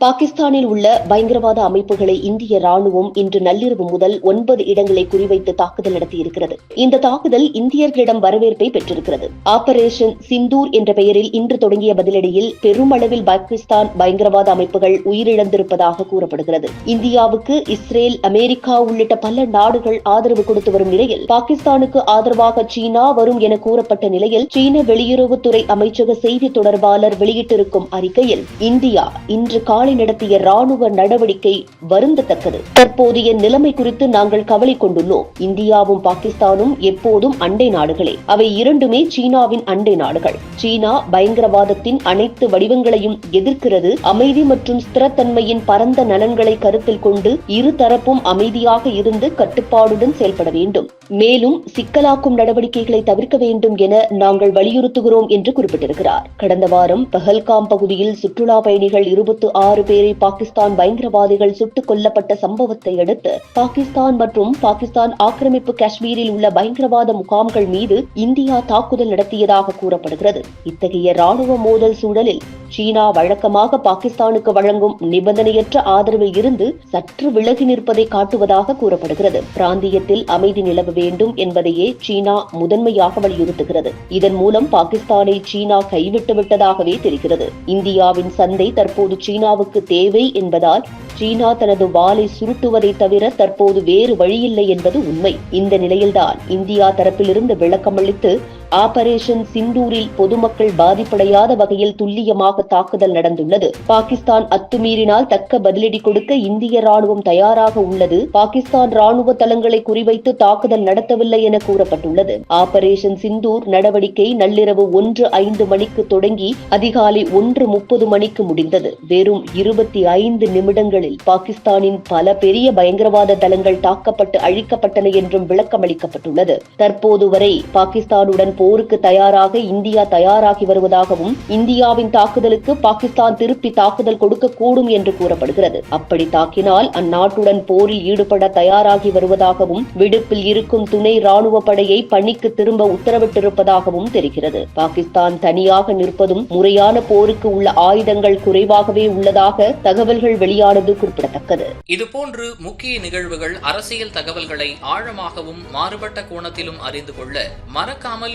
பாகிஸ்தானில் உள்ள பயங்கரவாத அமைப்புகளை இந்திய ராணுவம் இன்று நள்ளிரவு முதல் ஒன்பது இடங்களை குறிவைத்து தாக்குதல் நடத்தியிருக்கிறது. இந்த தாக்குதல் இந்தியர்களிடம் வரவேற்பை பெற்றிருக்கிறது. ஆபரேஷன் சிந்தூர் என்ற பெயரில் இன்று தொடங்கிய பதிலடியில் பெருமளவில் பாகிஸ்தான் பயங்கரவாத அமைப்புகள் உயிரிழந்திருப்பதாக கூறப்படுகிறது. இந்தியாவுக்கு இஸ்ரேல் அமெரிக்கா உள்ளிட்ட பல நாடுகள் ஆதரவு கொடுத்து வரும் நிலையில் பாகிஸ்தானுக்கு ஆதரவாக சீனா வரும் என கூறப்பட்ட நிலையில் சீன வெளியுறவுத்துறை அமைச்சக செய்தி தொடர்பாளர் வெளியிட்டிருக்கும் அறிக்கையில் இந்தியா இன்று காலை நடத்திய ராணுவ நடவடிக்கை வருந்தத்தக்கது. தற்போதைய நிலைமை குறித்து நாங்கள் கவலை கொண்டுள்ளோம். இந்தியாவும் பாகிஸ்தானும் எப்போதும் அண்டை நாடுகளே. அவை இரண்டுமே சீனாவின் அண்டை நாடுகள். சீனா பயங்கரவாதத்தின் அனைத்து வடிவங்களையும் எதிர்க்கிறது. அமைதி மற்றும் ஸ்திரத்தன்மையின் பரந்த நலன்களை கருத்தில் கொண்டு இரு தரப்பும் அமைதியாக இருந்து கட்டுப்பாடுடன் செயல்பட வேண்டும். மேலும் சிக்கலாக்கும் நடவடிக்கைகளை தவிர்க்க வேண்டும் என நாங்கள் வலியுறுத்துகிறோம் என்று குறிப்பிட்டிருக்கிறார். கடந்த வாரம் பஹல்காம் பகுதியில் சுற்றுலா பயணிகள் இருபத்தி ஆறு ஆறு பேரை பாகிஸ்தான் பயங்கரவாதிகள் சுட்டுக் கொல்லப்பட்ட சம்பவத்தை அடுத்து பாகிஸ்தான் மற்றும் பாகிஸ்தான் ஆக்கிரமிப்பு காஷ்மீரில் உள்ள பயங்கரவாத முகாம்கள் மீது இந்தியா தாக்குதல் நடத்தியதாக கூறப்படுகிறது. இத்தகைய ராணுவ மோதல் சூழலில் சீனா வழக்கமாக பாகிஸ்தானுக்கு வழங்கும் நிபந்தனையற்ற ஆதரவில் இருந்து சற்று விலகி நிற்பதை காட்டுவதாக கூறப்படுகிறது. பிராந்தியத்தில் அமைதி நிலவ வேண்டும் என்பதையே சீனா முதன்மையாக வலியுறுத்துகிறது. இதன் மூலம் பாகிஸ்தானை சீனா கைவிட்டு விட்டதாகவே தெரிகிறது. இந்தியாவின் சந்தை தற்போது சீனாவுக்கு தேவை என்பதால் சீனா தனது வாளை சுருட்டுவதை தவிர தற்போது வேறு வழியில்லை என்பது உண்மை. இந்த நிலையில்தான் இந்தியா தரப்பிலிருந்து விளக்கமளித்து ஆபரேஷன் சிந்தூரில் பொதுமக்கள் பாதிப்படையாத வகையில் துல்லியமாக தாக்குதல் நடந்துள்ளது. பாகிஸ்தான் அத்துமீறினால் தக்க பதிலடி கொடுக்க இந்திய ராணுவம் தயாராக உள்ளது. பாகிஸ்தான் ராணுவ தளங்களை குறிவைத்து தாக்குதல் நடத்தவில்லை என கூறப்பட்டுள்ளது. ஆபரேஷன் சிந்தூர் நடவடிக்கை நள்ளிரவு ஒன்று ஐந்து மணிக்கு தொடங்கி அதிகாலை ஒன்று முப்பது மணிக்கு முடிந்தது. வெறும் இருபத்தி ஐந்து நிமிடங்களில் பாகிஸ்தானின் பல பெரிய பயங்கரவாத தளங்கள் தாக்கப்பட்டு அழிக்கப்பட்டன என்றும் விளக்கமளிக்கப்பட்டுள்ளது. தற்போது வரை பாகிஸ்தானுடன் போருக்கு தயாராக இந்தியா தயாராகி வருவதாகவும் இந்தியாவின் தாக்குதலுக்கு பாகிஸ்தான் திருப்பி தாக்குதல் கொடுக்கக்கூடும் என்று கூறப்படுகிறது. அப்படி தாக்கினால் அந்நாட்டுடன் போரில் ஈடுபட தயாராகி வருவதாகவும் விடுப்பில் இருக்கும் துணை ராணுவ படையை பணிக்கு திரும்ப உத்தரவிட்டிருப்பதாகவும் தெரிகிறது. பாகிஸ்தான் தனியாக நிற்பதும் முறையான போருக்கு உள்ள ஆயுதங்கள் குறைவாகவே உள்ளதாக தகவல்கள் வெளியானது குறிப்பிடத்தக்கது. இதுபோன்று முக்கிய நிகழ்வுகள் அரசியல் தகவல்களை ஆழமாகவும் மாறுபட்ட கோணத்திலும் அறிந்து கொள்ள மறக்காமல்